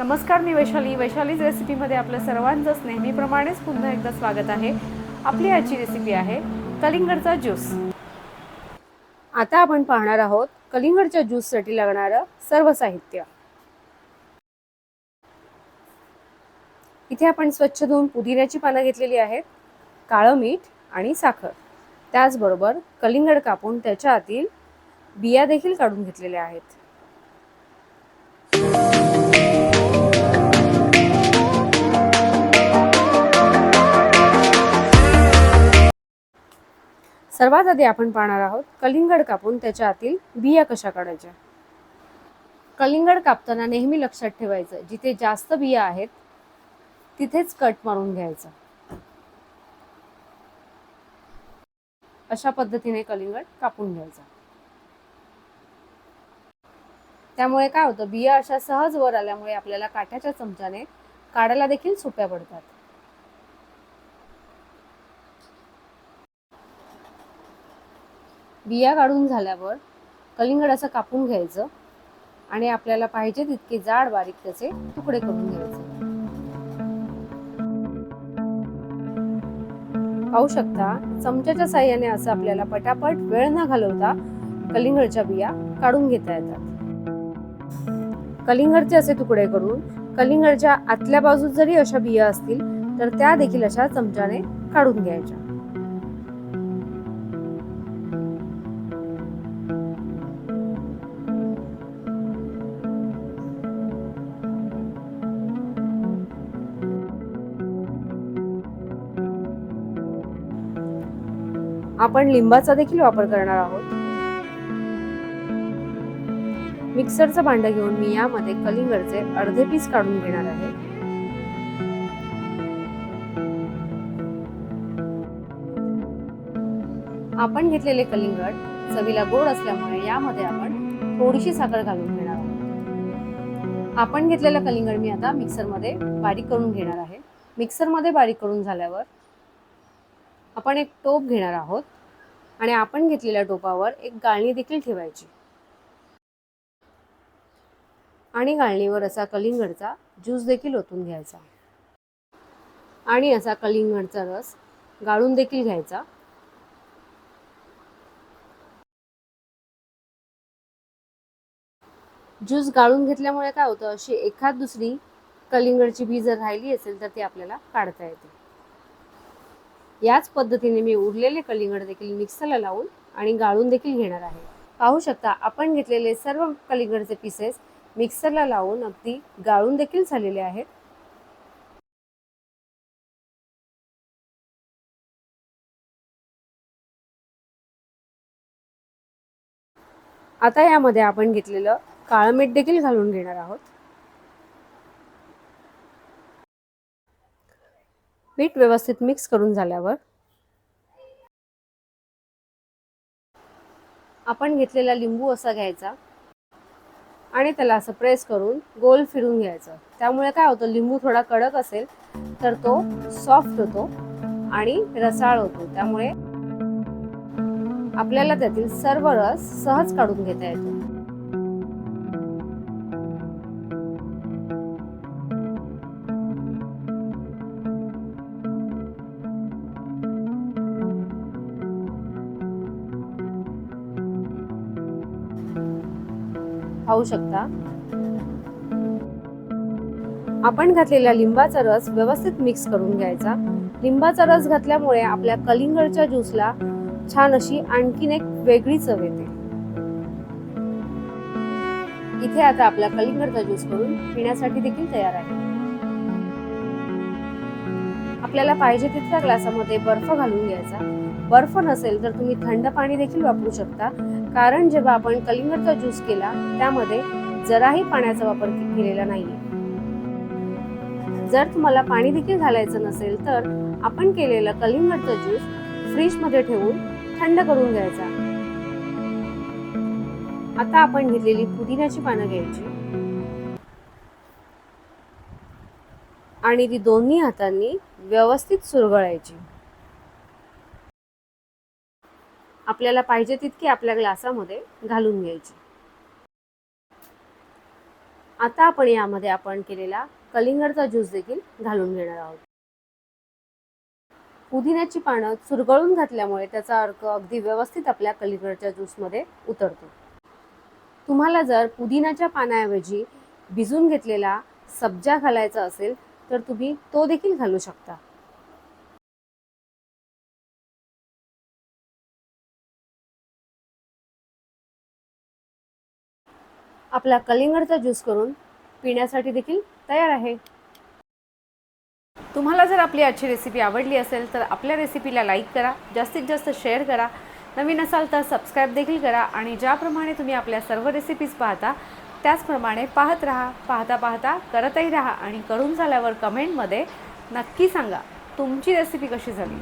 नमस्कार मी वैशाली. वैशालीज रेसिपीमध्ये आपलं सर्वांचंच नेहमीप्रमाणेच पुन्हा एकदा स्वागत आहे. आपली आजची रेसिपी आहे कलिंगडचा ज्यूस. आता आपण पाहणार आहोत कलिंगडच्या ज्यूससाठी लागणारं सर्व साहित्य. इथे आपण स्वच्छ धुवून पुदिन्याची पानं घेतलेली आहेत काळं मीठ आणि साखर. त्याचबरोबर कलिंगड कापून त्याच्या आतील बिया देखील काढून घेतलेल्या आहेत. सर्वात आधी आपण पाहणार आहोत कलिंगड कापून त्याच्या आतील बिया कशा काढायच्या? कलिंगड कापताना नेहमी लक्षात ठेवायचं जिथे जास्त बिया आहेत तिथेच कट मारून घ्यायचं. अशा पद्धतीने कलिंगड कापून घ्यायचा. त्यामुळे काय होतं बिया अशा सहज वर आल्यामुळे आपल्याला काट्याच्या चमच्याने काढायला देखील सोप्या पडतात. बिया काढून झाल्यावर कलिंगड असं कापून घ्यायचं आणि आपल्याला पाहिजे तितके जाड बारीक त्याचे तुकडे करून घ्यायचे. पाहू शकता चमच्याच्या साह्याने असं आपल्याला पटापट वेळ न घालवता कलिंगडच्या बिया काढून घेता येतात. कलिंगडचे असे तुकडे करून कलिंगडच्या आतल्या बाजूत जरी अशा बिया असतील तर त्या देखील अशा चमच्याने काढून घ्यायच्या. आपण लिंबाचा देखील वापर करणार आहोत. मिक्सरचं भांड घेऊन मी यामध्ये कलिंगडचे अर्धे पीस काढून घेणार आहे. आपण घेतलेले कलिंगड चवीला गोड असल्यामुळे यामध्ये आपण थोडीशी साखर घालून घेणार आहोत. आपण घेतलेलं कलिंगड मी आता मिक्सरमध्ये बारीक करून घेणार आहे. मिक्सरमध्ये बारीक करून झाल्यावर आपण एक टोप घेणार आहोत आणि आपण घेतलेल्या टोपावर एक गाळणी देखील ठेवायची. आणि गाळणीवर असा कलिंगडचा ज्यूस देखील ओतून घ्यायचा. आणि असा कलिंगडचा रस गाळून देखील घ्यायचा. ज्यूस गाळून घेतल्यामुळे काय होतं अशी एखाद दुसरी कलिंगडची बी जर राहिली असेल तर ती आपल्याला काढता येते. याच पद्धतीने मी उरलेले कलिंगड देखील मिक्सरला लावून आणि गाळून देखील घेणार आहे. पाहू शकता आपण घेतलेले सर्व कलिंगडचे पीसेस मिक्सरला लावून अगदी गाळून देखील झालेले आहेत. आता यामध्ये आपण घेतलेलं काळं मीठ देखील घालून घेणार आहोत. पीठ व्यवस्थित मिक्स करून झाल्यावर आपण घेतलेला लिंबू असा घ्यायचा आणि त्याला असं प्रेस करून गोल फिरून घ्यायचं. त्यामुळे काय होतं लिंबू थोडा कडक असेल तर तो सॉफ्ट होतो आणि रसाळ होतो. त्यामुळे आपल्याला त्यातील सर्व रस सहज काढून घेता येतो. खाऊ शकता. आपण घातलेला लिंबाचा रस व्यवस्थित मिक्स करून घ्यायचा. लिंबाचा रस घातल्यामुळे आपल्या कलिंगडच्या ज्यूसला छान अशी आणखीन एक वेगळी चव येते. इथे आता आपला कलिंगडचा ज्यूस करून पिण्यासाठी देखील तयार आहे. आपल्याला पाहिजे तितक्या ग्लासामध्ये बर्फ घालून घ्यायचा. बर्फ नसेल तर तुम्ही थंड पाणी देखील वापरू शकता. कारण जेव्हा आपण कलिंगडचा ज्यूस केला त्यामध्ये जराही पाण्याचा वापर केलेला नाहीये. जर तुम्हाला पाणी देखील घालायचं नसेल तर आपण केलेलं कलिंगडचा ज्यूस फ्रीजमध्ये ठेवून थंड करून घ्यायचा. आता आपण घेतलेली पुदिन्याची पानं घ्यायची. आणि ती दोन्ही हातांनी व्यवस्थित सुरगळायची. आपल्याला पाहिजे तितकी आपल्या ग्लासामध्ये घालून घ्यायची. आता आपण यामध्ये आपण केलेला कलिंगडचा ज्यूस देखील घालून घेणार आहोत. पुदिन्याची पानं चुरगळून घातल्यामुळे त्याचा अर्क अगदी व्यवस्थित आपल्या कलिंगडच्या ज्यूसमध्ये उतरतो. तुम्हाला जर पुदिन्याच्या पानाऐवजी भिजून घेतलेला सब्जा घालायचा असेल तर तुम्ही तो देखील घालू शकता. आपला कलिंगडचा ज्यूस करून पिण्यासाठी देखील तयार आहे. तुम्हाला जर आपली आजची रेसिपी आवडली असेल तर आपल्या रेसिपीला लाईक करा जास्तीत जास्त शेअर करा. नवीन असाल तर सबस्क्राईब देखील करा आणि ज्याप्रमाणे तुम्ही आपल्या सर्व रेसिपीज पाहता त्याचप्रमाणे पाहत राहा पाहता पाहता करतही राहा आणि करून झाल्यावर कमेंटमध्ये नक्की सांगा. तुमची रेसिपी कशी झाली?